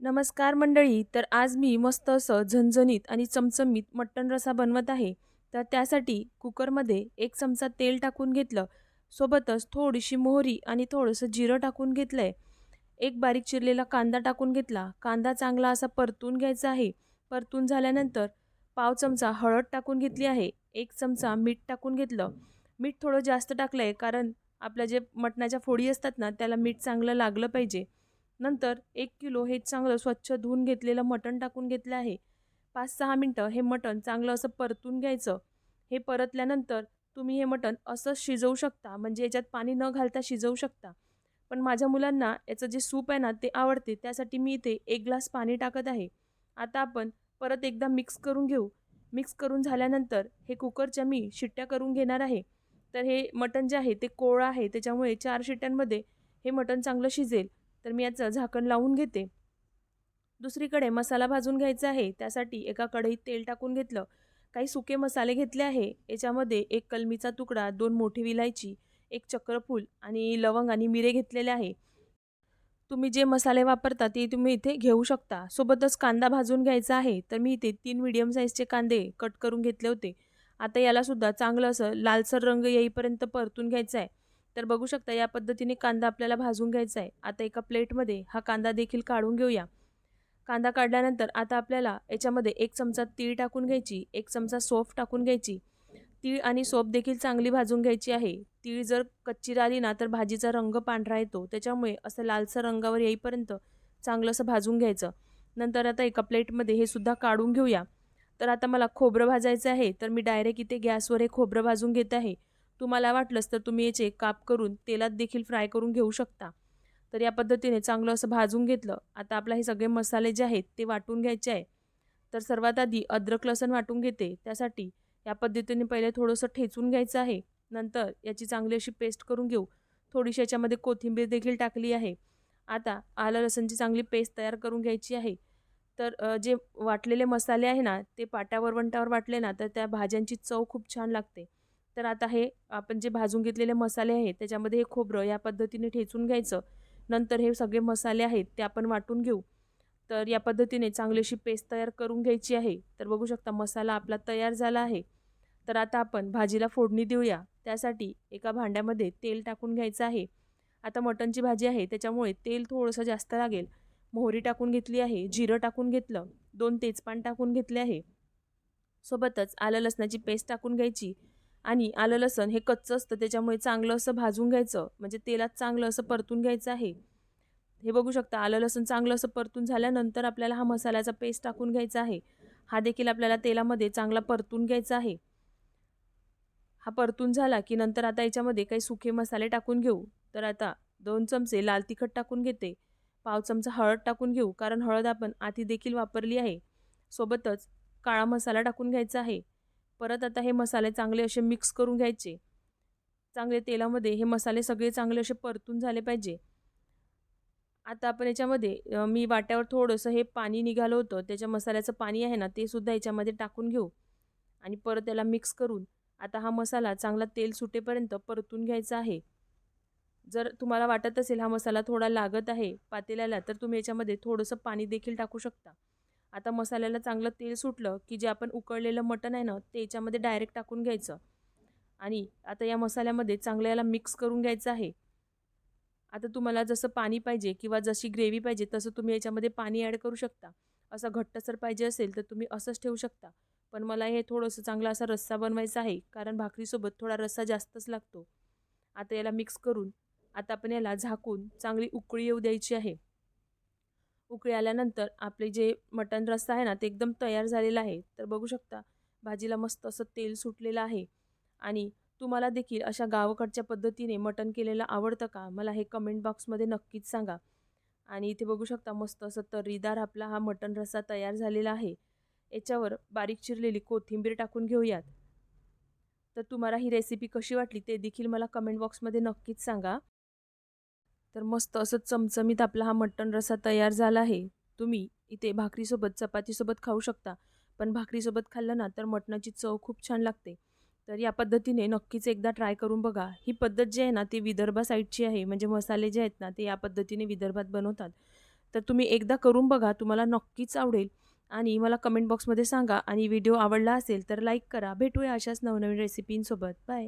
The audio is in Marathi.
नमस्कार मंडळी तर आज मी मस्त असं झणझणीत आणि चमचमीत मटण रसा बनवत आहे. तर त्यासाठी कुकरमध्ये एक चमचा तेल टाकून घेतलं. सोबतच थोडीशी मोहरी आणि थोडंसं जिरं टाकून घेतलं आहे एक बारीक चिरलेला कांदा टाकून घेतला. कांदा चांगला असा परतून घ्यायचा आहे. परतून झाल्यानंतर पाव चमचा हळद टाकून घेतली आहे. एक चमचा मीठ टाकून घेतलं. मीठ थोडं जास्त टाकलं आहे कारण आपल्या जे मटणाच्या फोडी असतात ना त्याला मीठ चांगलं लागलं पाहिजे. नंतर एक किलो हे चांगलं स्वच्छ धुवून घेतलेलं मटण टाकून घेतलं आहे. पाच सहा मिनटं हे मटण चांगलं असं परतून घ्यायचं. हे परतल्यानंतर तुम्ही हे मटण असंच शिजवू शकता म्हणजे याच्यात पाणी न घालता शिजवू शकता. पण माझ्या मुलांना याचं जे सूप आहे ना ते आवडते त्यासाठी मी इथे एक ग्लास पाणी टाकत आहे. आता आपण परत एकदा मिक्स करून घेऊ. मिक्स करून झाल्यानंतर हे कुकरच्या मी शिट्ट्या करून घेणार आहे. तर हे मटण जे आहे ते कोळं आहे त्याच्यामुळे चार शिट्ट्यांमध्ये हे मटण चांगलं शिजेल. तर मी याचं झाकण लावून घेते. दुसरीकडे मसाला भाजून घ्यायचा आहे. त्यासाठी एका कढईत तेल टाकून घेतलं. काही सुके मसाले घेतले आहे. याच्यामध्ये एक कलमीचा तुकडा दोन मोठी विलायची एक चक्रफूल आणि लवंग आणि मिरे घेतलेले आहे. तुम्ही जे मसाले वापरता ते तुम्ही इथे घेऊ शकता. सोबतच कांदा भाजून घ्यायचा आहे. तर मी इथे तीन मिडियम साईजचे कांदे कट करून घेतले होते. आता यालासुद्धा चांगलं असं लालसर रंग येईपर्यंत परतून घ्यायचा आहे. तर बघू शकता या पद्धतीने कांदा आपल्याला भाजून घ्यायचा आहे. आता एका प्लेटमध्ये हा कांदा देखील काढून घेऊया. कांदा काढल्यानंतर आता आपल्याला याच्यामध्ये एक चमचा तीळ टाकून घ्यायची एक चमचा सोफ टाकून घ्यायची. तीळ आणि सोप देखील चांगली भाजून घ्यायची आहे. तीळ जर कच्ची राहिली ना तर भाजीचा रंग पांढरा येतो. त्याच्यामुळे असं लालसर रंगावर येईपर्यंत चांगलं असं भाजून घ्यायचं. नंतर आता एका प्लेटमध्ये हे सुद्धा काढून घेऊया. तर आता मला खोबरं भाजायचं आहे. तर मी डायरेक्ट इथे गॅसवर हे खोबरं भाजून घेत आहे. तुम्हाला वाटलंच तर तुम्ही याचे काप करून तेलात देखील फ्राय करून घेऊ शकता. तर या पद्धतीने चांगलं असं भाजून घेतलं. आता आपला हे सगळे मसाले जे आहेत ते वाटून घ्यायचे आहे. तर सर्वात आधी अद्रक लसण वाटून घेते. त्यासाठी या पद्धतीने पहिले थोडंसं ठेचून घ्यायचं आहे. नंतर याची चांगली अशी पेस्ट करून घेऊ. थोडीशी याच्यामध्ये कोथिंबीर देखील टाकली आहे. आता आलं लसणची चांगली पेस्ट तयार करून घ्यायची आहे. तर जे वाटलेले मसाले आहे ना ते पाट्यावर वंटावर वाटले ना तर त्या भाज्यांची चव खूप छान लागते. तर आता हे आपण जे भाजून घेतलेले मसाले आहेत त्याच्यामध्ये हे खोबरं या पद्धतीने ठेचून घ्यायचं. नंतर हे सगळे मसाले आहेत ते आपण वाटून घेऊ. तर या पद्धतीने चांगलीशी पेस्ट तयार करून घ्यायची आहे. तर बघू शकता मसाला आपला तयार झाला आहे. तर आता आपण भाजीला फोडणी देऊया. त्यासाठी एका भांड्यामध्ये तेल टाकून घ्यायचं आहे. आता मटणची भाजी आहे त्याच्यामुळे तेल थोडंसं जास्त लागेल. मोहरी टाकून घेतली आहे जिरं टाकून घेतलं दोन तेजपान टाकून घेतले आहे. सोबतच आलं लसणाची पेस्ट टाकून घ्यायची. आणि आलं लसण हे कच्चं असतं त्याच्यामुळे चांगलं असं भाजून घ्यायचं. म्हणजे तेलात चांगलं असं परतून घ्यायचं आहे. हे बघू शकता आलं लसण चांगलं असं परतून झाल्यानंतर आपल्याला हा मसाल्याचा पेस्ट टाकून घ्यायचा आहे. हा देखील आपल्याला तेलामध्ये चांगला परतून घ्यायचा आहे. हा परतून झाला की नंतर आता याच्यामध्ये काही सुखे मसाले टाकून घेऊ. तर आता दोन चमचे लाल तिखट टाकून घेते. पाव चमचा हळद टाकून घेऊ कारण हळद आपण आधी देखील वापरली आहे. सोबतच काळा मसाला टाकून घ्यायचा आहे. परत आता हे मसाले चांगले असे मिक्स करून घ्यायचे. चांगले तेलामध्ये हे मसाले सगळे चांगले असे परतून झाले पाहिजे. आता आपण याच्यामध्ये मी वाट्यावर थोडंसं हे पाणी निघालं होतं. त्याच्या मसाल्याचं पाणी आहे ना ते सुद्धा याच्यामध्ये टाकून घेऊ. आणि परत त्याला मिक्स करून आता हा मसाला चांगला तेल सुटेपर्यंत परतून घ्यायचा आहे. जर तुम्हाला वाटत असेल हा मसाला थोडा लागत आहे पातेल्याला तर तुम्ही याच्यामध्ये थोडंसं पाणी देखील टाकू शकता. आता मसाल्याला चांगलं तेल सुटलं की जे आपण उकळलेलं मटण आहे ना ते याच्यामध्ये डायरेक्ट टाकून घ्यायचं. आणि आता या मसाल्यामध्ये चांगलं याला मिक्स करून घ्यायचं आहे. आता तुम्हाला जसं पाणी पाहिजे किंवा जशी ग्रेव्ही पाहिजे तसं तुम्ही याच्यामध्ये पाणी ॲड करू शकता. असं घट्टसर पाहिजे असेल तर तुम्ही असंच ठेवू शकता. पण मला हे थोडंसं चांगला असा रस्सा बनवायचा आहे कारण भाकरीसोबत थोडा रस्सा जास्तच लागतो. आता याला मिक्स करून आता आपण याला झाकून चांगली उकळी येऊ द्यायची आहे. उकळी आल्यानंतर आपले जे मटण रस्सा आहे ना ते एकदम तयार झालेलं आहे. तर बघू शकता भाजीला मस्त असं तेल सुटलेलं आहे. आणि तुम्हाला देखील अशा गावाकडच्या पद्धतीने मटण केलेलं आवडतं का? मला हे कमेंट बॉक्समध्ये नक्कीच सांगा. आणि इथे बघू शकता मस्त असं तर्रीदार आपला हा मटण रस्सा तयार झालेला आहे. याच्यावर बारीक चिरलेली कोथिंबीर टाकून घेऊयात. तर तुम्हाला ही रेसिपी कशी वाटली ते देखील मला कमेंट बॉक्समध्ये नक्कीच सांगा. तर मस्त असं चमचमीत आपला हा मटण रसा तयार झाला आहे. तुम्ही इथे भाकरीसोबत चपातीसोबत खाऊ शकता. पण भाकरीसोबत खाल्लं ना तर मटणाची चव खूप छान लागते. तर या पद्धतीने नक्कीच एकदा ट्राय करून बघा. ही पद्धत जी आहे ना ती विदर्भा साईडची आहे. म्हणजे मसाले जे आहेत ना ते या पद्धतीने विदर्भात बनवतात. तर तुम्ही एकदा करून बघा. तुम्हाला नक्कीच आवडेल. आणि मला कमेंट बॉक्समध्ये सांगा. आणि व्हिडिओ आवडला असेल तर लाईक करा. भेटूया अशाच नवनवीन रेसिपींसोबत बाय